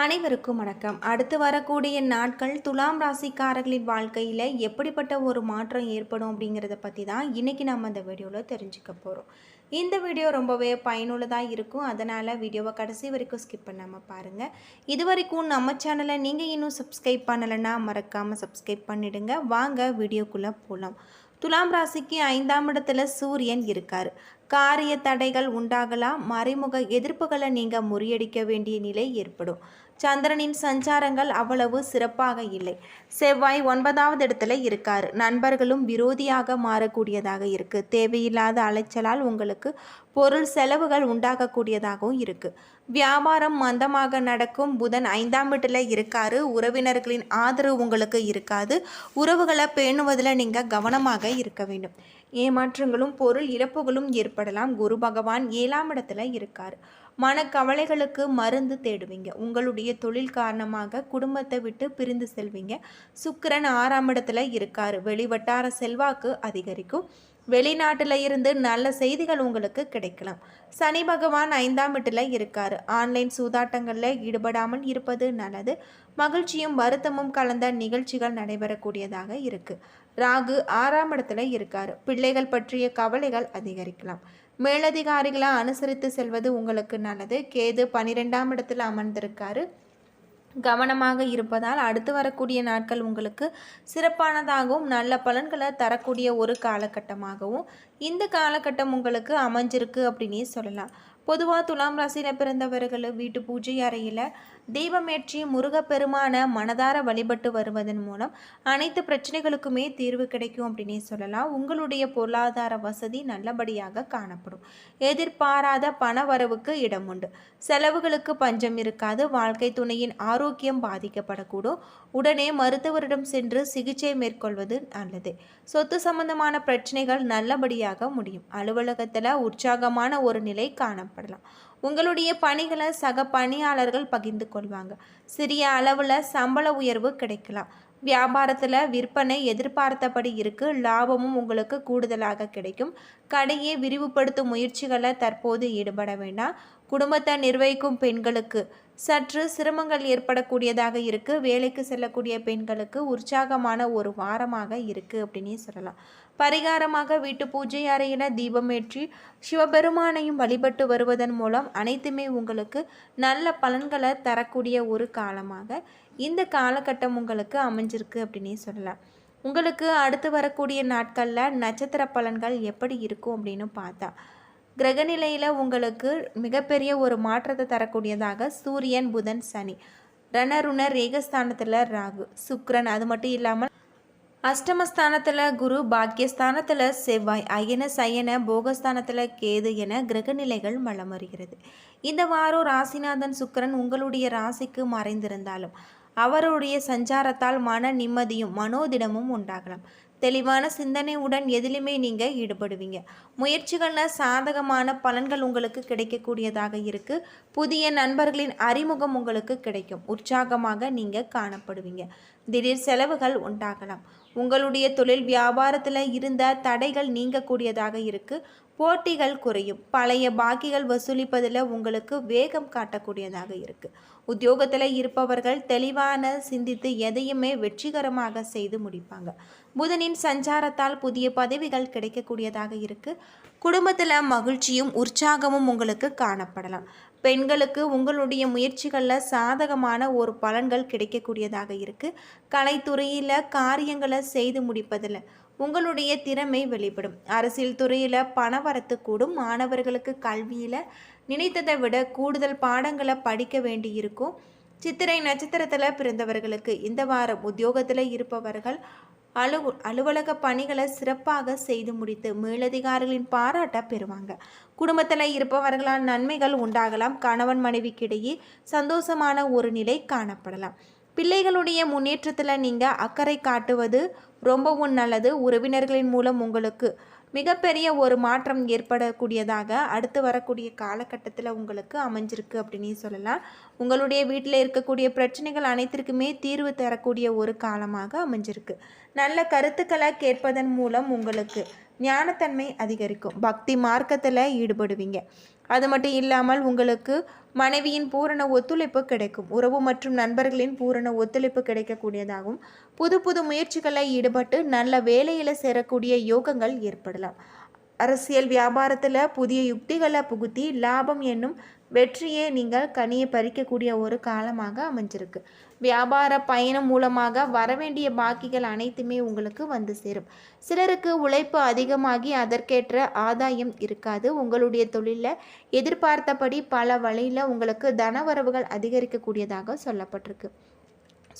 அனைவருக்கும் வணக்கம். அடுத்து வரக்கூடிய நாட்கள் துலாம் ராசிக்காரர்களின் வாழ்க்கையில் எப்படிப்பட்ட ஒரு மாற்றம் ஏற்படும் அப்படிங்கிறத பற்றி தான் இன்றைக்கி நம்ம இந்த வீடியோவில் தெரிஞ்சுக்க போகிறோம் இந்த வீடியோ ரொம்பவே பயனுள்ளதாக இருக்கும். அதனால் வீடியோவை கடைசி வரைக்கும் ஸ்கிப் பண்ணாமல் பாருங்கள் இது வரைக்கும் நம்ம சேனலை நீங்கள் இன்னும் சப்ஸ்கிரைப் பண்ணலைன்னா மறக்காமல் சப்ஸ்கிரைப் பண்ணிவிடுங்க வாங்க வீடியோக்குள்ளே போகலாம் துலாம் ராசிக்கு ஐந்தாம் இடத்துல சூரியன் இருக்கார். காரிய தடைகள் உண்டாகலாம். மறைமுக எதிர்ப்புகளை நீங்கள் முறியடிக்க வேண்டிய நிலை ஏற்படும். சந்திரனின் சஞ்சாரங்கள் அவ்வளவு சிறப்பாக இல்லை. செவ்வாய் ஒன்பதாவது இடத்துல இருக்கார். நண்பர்களும் விரோதியாக மாறக்கூடியதாக இருக்குது தேவையில்லாத அலைச்சலால் உங்களுக்கு பொருள் செலவுகள் உண்டாகக்கூடியதாகவும் இருக்குது வியாபாரம் மந்தமாக நடக்கும். புதன் ஐந்தாம் வீட்டில் இருக்காரு. உறவினர்களின் ஆதரவு உங்களுக்கு இருக்காது. உறவுகளை பேணுவதில் நீங்கள் கவனமாக இருக்க வேண்டும். ஏமாற்றங்களும் பொருள் இழப்புகளும் ஏற்படலாம். குரு பகவான் ஏழாம் இடத்துல இருக்கார். மனக்கவலைகளுக்கு மருந்து தேடுவீங்க. உங்களுடைய தொழில் காரணமாக குடும்பத்தை விட்டு பிரிந்து செல்வீங்க. சுக்கரன் ஆறாம் இடத்துல இருக்கார். வெளிவட்டார செல்வாக்கு அதிகரிக்கும். வெளிநாட்டில் இருந்து நல்ல செய்திகள் உங்களுக்கு கிடைக்கலாம். சனி பகவான் ஐந்தாம் வீட்டில் இருக்கார். ஆன்லைன் சூதாட்டங்களில் ஈடுபடாமல் இருப்பது நல்லது. மகிழ்ச்சியும் வருத்தமும் கலந்த நிகழ்ச்சிகள் நடைபெறக்கூடியதாக இருக்குது ராகு ஆறாம் இடத்துல இருக்கார். பிள்ளைகள் பற்றிய கவலைகள் அதிகரிக்கலாம். மேலதிகாரிகளை அனுசரித்து செல்வது உங்களுக்கு நல்லது. கேது பன்னிரெண்டாம் இடத்துல அமர்ந்திருக்காரு. கவனமாக இருப்பதால் அடுத்து வரக்கூடிய நாட்கள் உங்களுக்கு சிறப்பானதாகவும் நல்ல பலன்களை தரக்கூடிய ஒரு காலகட்டமாகவும் இந்த காலகட்டம் உங்களுக்கு அமைஞ்சிருக்கு அப்படின்னே சொல்லலாம். பொதுவாக துலாம் ராசியில் பிறந்தவர்கள் வீட்டு பூஜை அறையில் தெய்வமேற்றி முருகப்பெருமான மனதார வழிபட்டு வருவதன் மூலம் அனைத்து பிரச்சனைகளுக்குமே தீர்வு கிடைக்கும் அப்படின்னே சொல்லலாம். உங்களுடைய பொருளாதார வசதி நல்லபடியாக காணப்படும். எதிர்பாராத பண வரவுக்கு இடம் உண்டு. செலவுகளுக்கு பஞ்சம் இருக்காது. வாழ்க்கை துணையின் ஆரோக்கியம் பாதிக்கப்படக்கூடும். உடனே மருத்துவரிடம் சென்று சிகிச்சை மேற்கொள்வது நல்லது. சொத்து சம்பந்தமான பிரச்சனைகள் நல்லபடியாக முடியும். அலுவலகத்தில் உற்சாகமான ஒரு நிலை காணப்படலாம். உங்களுடைய பணிகளை சக பணியாளர்கள் பகிர்ந்து கொள்வாங்க. சிறிய அளவில் சம்பள உயர்வு கிடைக்கலாம். வியாபாரத்தில் விற்பனை எதிர்பார்த்தபடி இருக்கு. லாபமும் உங்களுக்கு கூடுதலாக கிடைக்கும். கடையை விரிவுபடுத்தும் முயற்சிகளை தற்போது ஈடுபட வேண்டாம். குடும்பத்தை நிர்வகிக்கும் பெண்களுக்கு சற்று சிரமங்கள் ஏற்படக்கூடியதாக இருக்கு. வேலைக்கு செல்லக்கூடிய பெண்களுக்கு உற்சாகமான ஒரு வாரமாக இருக்கு அப்படின்னே சொல்லலாம். பரிகாரமாக வீட்டு பூஜை அறையில தீபமேற்றி சிவபெருமானையும் வழிபட்டு வருவதன் மூலம் அனைத்துமே உங்களுக்கு நல்ல பலன்களை தரக்கூடிய ஒரு காலமாக இந்த காலகட்டம் உங்களுக்கு அமைஞ்சிருக்கு அப்படின்னே சொல்லலாம். உங்களுக்கு அடுத்து வரக்கூடிய நாட்களில் நட்சத்திர பலன்கள் எப்படி இருக்கும் அப்படின்னு பார்த்தா கிரகநிலையில் உங்களுக்கு மிகப்பெரிய ஒரு மாற்றத்தை தரக்கூடியதாக சூரியன் புதன் சனி. ரணருணர் ரேகஸ்தானத்தில் ராகு சுக்ரன் அது மட்டும் இல்லாமல் அஷ்டமஸ்தானத்தில் குரு பாக்கியஸ்தானத்தில் செவ்வாய். அயன சயன போகஸ்தானத்தில் கேது என கிரகநிலைகள் மலம் வருகிறது. இந்த வாரம் ராசிநாதன் சுக்கரன் உங்களுடைய ராசிக்கு மறைந்திருந்தாலும் அவருடைய சஞ்சாரத்தால் மன நிம்மதியும் மனோதிடமும் உண்டாகலாம். தெளிவான சிந்தனையுடன் எதிலுமே நீங்கள் ஈடுபடுவீங்க. முயற்சிகளில் சாதகமான பலன்கள் உங்களுக்கு கிடைக்கக்கூடியதாக இருக்குது புதிய நண்பர்களின் அறிமுகம் உங்களுக்கு கிடைக்கும். உற்சாகமாக நீங்கள் காணப்படுவீங்க. திடீர் செலவுகள் உண்டாகலாம். உங்களுடைய தொழில் வியாபாரத்தில் இருந்த தடைகள் நீங்கக்கூடியதாக இருக்குது போட்டிகள் குறையும். பழைய பாக்கிகள் வசூலிப்பதில் உங்களுக்கு வேகம் காட்டக்கூடியதாக இருக்குது உத்தியோகத்தில் இருப்பவர்கள் தெளிவான சிந்தித்து எதையுமே வெற்றிகரமாக செய்து முடிப்பாங்க. புதனின் சஞ்சாரத்தால் புதிய பதவிகள் கிடைக்கக்கூடியதாக இருக்குது குடும்பத்தில் மகிழ்ச்சியும் உற்சாகமும் உங்களுக்கு காணப்படலாம். பெண்களுக்கு உங்களுடைய முயற்சிகளில் சாதகமான ஒரு பலன்கள் கிடைக்கக்கூடியதாக இருக்குது கலைத்துறையில் காரியங்களை செய்து முடிப்பதில் உங்களுடைய திறமை வெளிப்படும். அரசியல் துறையில் பணவரத்து கூடும். மாணவர்களுக்கு கல்வியில் நினைத்ததை விட கூடுதல் பாடங்களை படிக்க வேண்டி இருக்கும். சித்திரை நட்சத்திரத்தில் பிறந்தவர்களுக்கு இந்த வாரம் உத்தியோகத்தில் இருப்பவர்கள் அலு அலுவலக பணிகளை சிறப்பாக செய்து முடித்து மேலதிகாரிகளின் பாராட்டை பெறுவாங்க. குடும்பத்தில் இருப்பவர்களால் நன்மைகள் உண்டாகலாம். கணவன் மனைவிக்கிடையே சந்தோஷமான ஒரு நிலை காணப்படலாம். பிள்ளைகளுடைய முன்னேற்றத்தில் நீங்கள் அக்கறை காட்டுவது ரொம்பவும் நல்லது. உறவினர்களின் மூலம் உங்களுக்கு மிகப்பெரிய ஒரு மாற்றம் ஏற்படக்கூடியதாக அடுத்து வரக்கூடிய காலகட்டத்தில் உங்களுக்கு அமைஞ்சிருக்கு அப்படின்னு சொல்லலாம். உங்களுடைய வீட்டில் இருக்கக்கூடிய பிரச்சனைகள் அனைத்திற்குமே தீர்வு தரக்கூடிய ஒரு காலமாக அமைஞ்சிருக்கு. நல்ல கருத்துக்களை கேட்பதன் மூலம் உங்களுக்கு ஞானத்தன்மை அதிகரிக்கும். பக்தி மார்க்கத்தில் ஈடுபடுவீங்க. அது மட்டும் இல்லாமல் உங்களுக்கு மனைவியின் பூரண ஒத்துழைப்பு கிடைக்கும். உறவு மற்றும் நண்பர்களின் பூரண ஒத்துழைப்பு கிடைக்கக்கூடியதாகும் புது புது முயற்சிகளில் ஈடுபட்டு நல்ல வேலையில் சேரக்கூடிய யோகங்கள் ஏற்படலாம். அரசியல் வியாபாரத்தில் புதிய யுக்திகளை புகுத்தி லாபம் என்னும் வெற்றியை நீங்கள் கனியை பறிக்கக்கூடிய ஒரு காலமாக அமைஞ்சிருக்கு. வியாபார பயணம் மூலமாக வரவேண்டிய பாக்கிகள் அனைத்துமே உங்களுக்கு வந்து சேரும். சிலருக்கு உழைப்பு அதிகமாகி அதற்கேற்ற ஆதாயம் இருக்காது. உங்களுடைய தொழிலில் எதிர்பார்த்தபடி பல வழியில் உங்களுக்கு தனவரவுகள் அதிகரிக்கக்கூடியதாக சொல்லப்பட்டிருக்கு.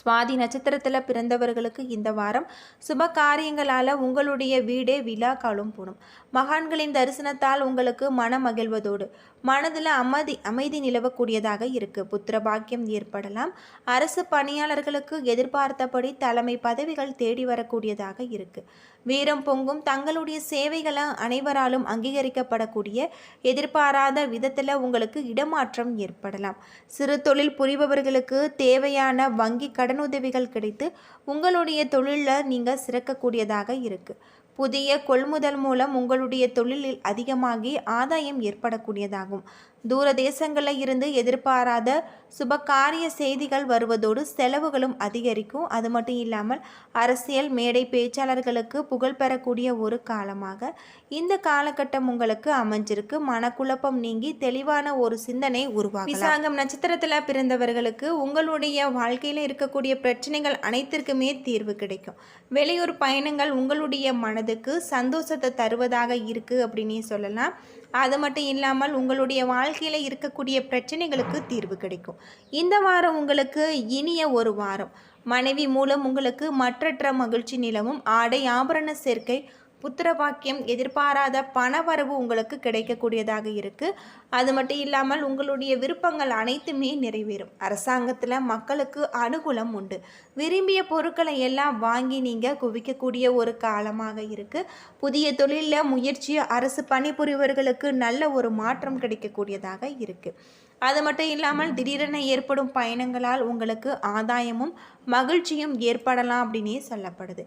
சுவாதி நட்சத்திரத்தில் பிறந்தவர்களுக்கு இந்த வாரம் சுப காரியங்களால் உங்களுடைய வீடே விழா காலம் போடும் மகான்களின் தரிசனத்தால் உங்களுக்கு மன மகிழ்வதோடு மனதில் அமைதி அமைதி நிலவக்கூடியதாக இருக்குது புத்திர பாக்கியம் ஏற்படலாம். அரசு பணியாளர்களுக்கு எதிர்பார்த்தபடி தலைமை பதவிகள் தேடி வரக்கூடியதாக இருக்குது வீரம் பொங்கும் தங்களுடைய சேவைகளை அனைவராலும் அங்கீகரிக்கப்படக்கூடிய எதிர்பாராத விதத்தில் உங்களுக்கு இடமாற்றம் ஏற்படலாம். சிறு தொழில் புரிபவர்களுக்கு தேவையான வங்கி கடனுதவிகள் கிடைத்து உங்களுடைய தொழிலில் நீங்கள் சிறக்கக்கூடியதாக இருக்குது புதிய கொள்முதல் மூலம் உங்களுடைய தொழிலில் அதிகமாகி ஆதாயம் ஏற்படக்கூடியதாகும். தூர தேசங்களில் இருந்து எதிர்பாராத சுபகாரிய செய்திகள் வருவதோடு செலவுகளும் அதிகரிக்கும். அது மட்டும் இல்லாமல் அரசியல் மேடை பேச்சாளர்களுக்கு புகழ் பெறக்கூடிய ஒரு காலமாக இந்த காலகட்டம் உங்களுக்கு அமைஞ்சிருக்கு. மனக்குழப்பம் நீங்கி தெளிவான ஒரு சிந்தனை உருவாகும் விசாகம் நட்சத்திரத்தில் பிறந்தவர்களுக்கு உங்களுடைய வாழ்க்கையில் இருக்கக்கூடிய பிரச்சனைகள் அனைத்திற்குமே தீர்வு கிடைக்கும். வெளியூர் பயணங்கள் உங்களுடைய மனதுக்கு சந்தோஷத்தை தருவதாக இருக்குது அப்படின்னே சொல்லலாம். அது மட்டும் இல்லாமல் உங்களுடைய வாழ்க்கையில் இருக்கக்கூடிய பிரச்சனைகளுக்கு தீர்வு கிடைக்கும். இந்த வாரம் உங்களுக்கு இனிய ஒரு வாரம். மனைவி மூலம் உங்களுக்கு மற்றற்ற மகிழ்ச்சி நிலவும். ஆடை ஆபரண சேர்க்கை புத்திர பாக்கியம் எதிர்பாராத பணவரவு உங்களுக்கு கிடைக்கக்கூடியதாக இருக்குது அது மட்டும் இல்லாமல் உங்களுடைய விருப்பங்கள் அனைத்துமே நிறைவேறும். அரசாங்கத்தில் மக்களுக்கு அனுகூலம் உண்டு. விரும்பிய பொருட்களை எல்லாம் வாங்கி நீங்கள் குவிக்கக்கூடிய ஒரு காலமாக இருக்குது புதிய தொழிலில் முயற்சி அரசு பணிபுரிவர்களுக்கு நல்ல ஒரு மாற்றம் கிடைக்கக்கூடியதாக இருக்குது அது மட்டும் இல்லாமல் திடீரென ஏற்படும் பயணங்களால் உங்களுக்கு ஆதாயமும் மகிழ்ச்சியும் ஏற்படலாம் அப்படின்னே சொல்லப்படுது.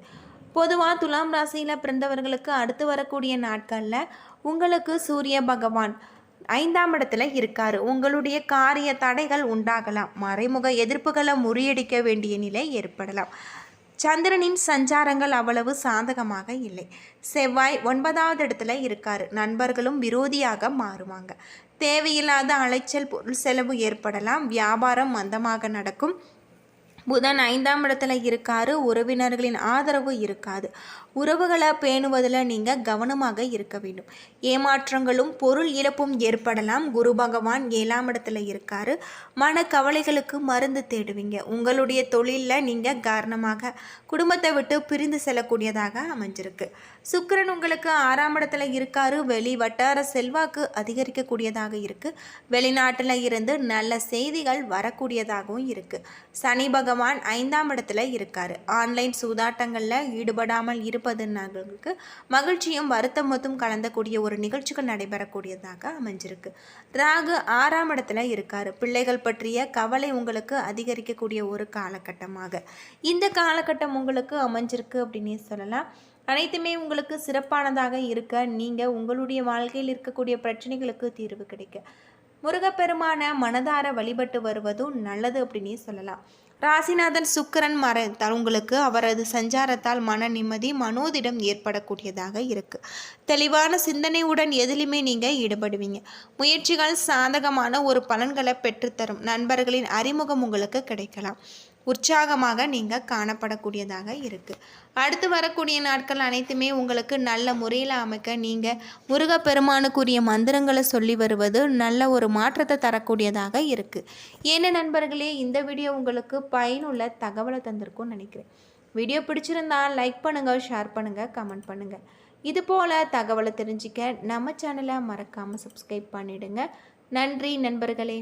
பொதுவாக துலாம் ராசியில் பிறந்தவர்களுக்கு அடுத்து வரக்கூடிய நாட்களில் உங்களுக்கு சூரிய பகவான் ஐந்தாம் இடத்துல இருக்காரு. உங்களுடைய காரிய தடைகள் உண்டாகலாம். மறைமுக எதிர்ப்புகளை முறியடிக்க வேண்டிய நிலை ஏற்படலாம். சந்திரனின் சஞ்சாரங்கள் அவ்வளவு சாதகமாக இல்லை. செவ்வாய் ஒன்பதாவது இடத்துல இருக்காரு. நண்பர்களும் விரோதியாக மாறுவாங்க. தேவையில்லாத அலைச்சல் பொருள் செலவு ஏற்படலாம். வியாபாரம் மந்தமாக நடக்கும். புதன் ஐந்தாம் இடத்துல இருக்காரு உறவினர்களின் ஆதரவு இருக்காது. உறவுகளை பேணுவதில் நீங்கள் கவனமாக இருக்க வேண்டும். ஏமாற்றங்களும் பொருள் இழப்பும் ஏற்படலாம். குரு பகவான் ஏழாம் இடத்துல இருக்காரு. மன கவலைகளுக்கு மருந்து தேடுவீங்க. உங்களுடைய தொழிலில் நீங்கள் காரணமாக குடும்பத்தை விட்டு பிரிந்து செல்லக்கூடியதாக அமைஞ்சிருக்கு. சுக்கரன் உங்களுக்கு ஆறாம் இடத்துல இருக்காரு. வெளி வட்டார செல்வாக்கு அதிகரிக்கக்கூடியதாக இருக்குது வெளிநாட்டில் இருந்து நல்ல செய்திகள் வரக்கூடியதாகவும் இருக்குது சனி பகவான் ஐந்தாம் இடத்துல இருக்கார். ஆன்லைன் சூதாட்டங்களில் ஈடுபடாமல் இருப்பதுனாங்களுக்கு மகிழ்ச்சியும் வருத்தமத்தும் கலந்தக்கூடிய ஒரு நிகழ்ச்சிகள் நடைபெறக்கூடியதாக அமைஞ்சிருக்கு. ராகு ஆறாம் இடத்துல இருக்கார். பிள்ளைகள் பற்றிய கவலை உங்களுக்கு அதிகரிக்கக்கூடிய ஒரு காலகட்டமாக. இந்த காலகட்டம் உங்களுக்கு அமைஞ்சிருக்கு அப்படின்னே சொல்லலாம். அனைத்துமே உங்களுக்கு சிறப்பானதாக இருக்க நீங்கள் உங்களுடைய வாழ்க்கையில் இருக்கக்கூடிய பிரச்சனைகளுக்கு தீர்வு கிடைக்க. முருகப்பெருமான மனதார வழிபட்டு வருவதும் நல்லது அப்படின்னே சொல்லலாம். ராசிநாதன் சுக்கரன் மறைத்தால் உங்களுக்கு அவரது சஞ்சாரத்தால் மன நிம்மதி மனோதிடம் ஏற்படக்கூடியதாக இருக்கு. தெளிவான சிந்தனையுடன் எதிலுமே நீங்கள் ஈடுபடுவீங்க. முயற்சிகள் சாதகமான ஒரு பலன்களை பெற்றுத்தரும். நண்பர்களின் அறிமுகம் உங்களுக்கு கிடைக்கலாம். உற்சாகமாக நீங்கள் காணப்படக்கூடியதாக இருக்குது அடுத்து வரக்கூடிய நாட்கள் அனைத்துமே உங்களுக்கு நல்ல முறையில் அமைக்க நீங்கள் முருகப்பெருமானுக்குரிய மந்திரங்களை சொல்லி வருவது நல்ல ஒரு மாற்றத்தை தரக்கூடியதாக இருக்குது என்ன நண்பர்களே இந்த வீடியோ உங்களுக்கு பயனுள்ள தகவலை தந்திருக்கும்னு நினைக்கிறேன். வீடியோ பிடிச்சிருந்தால் லைக் பண்ணுங்கள் ஷேர் பண்ணுங்கள் கமெண்ட் பண்ணுங்கள் இது போல் தகவலை தெரிஞ்சிக்க நம்ம சேனலை மறக்காமல் சப்ஸ்கிரைப் பண்ணிவிடுங்க நன்றி நண்பர்களே.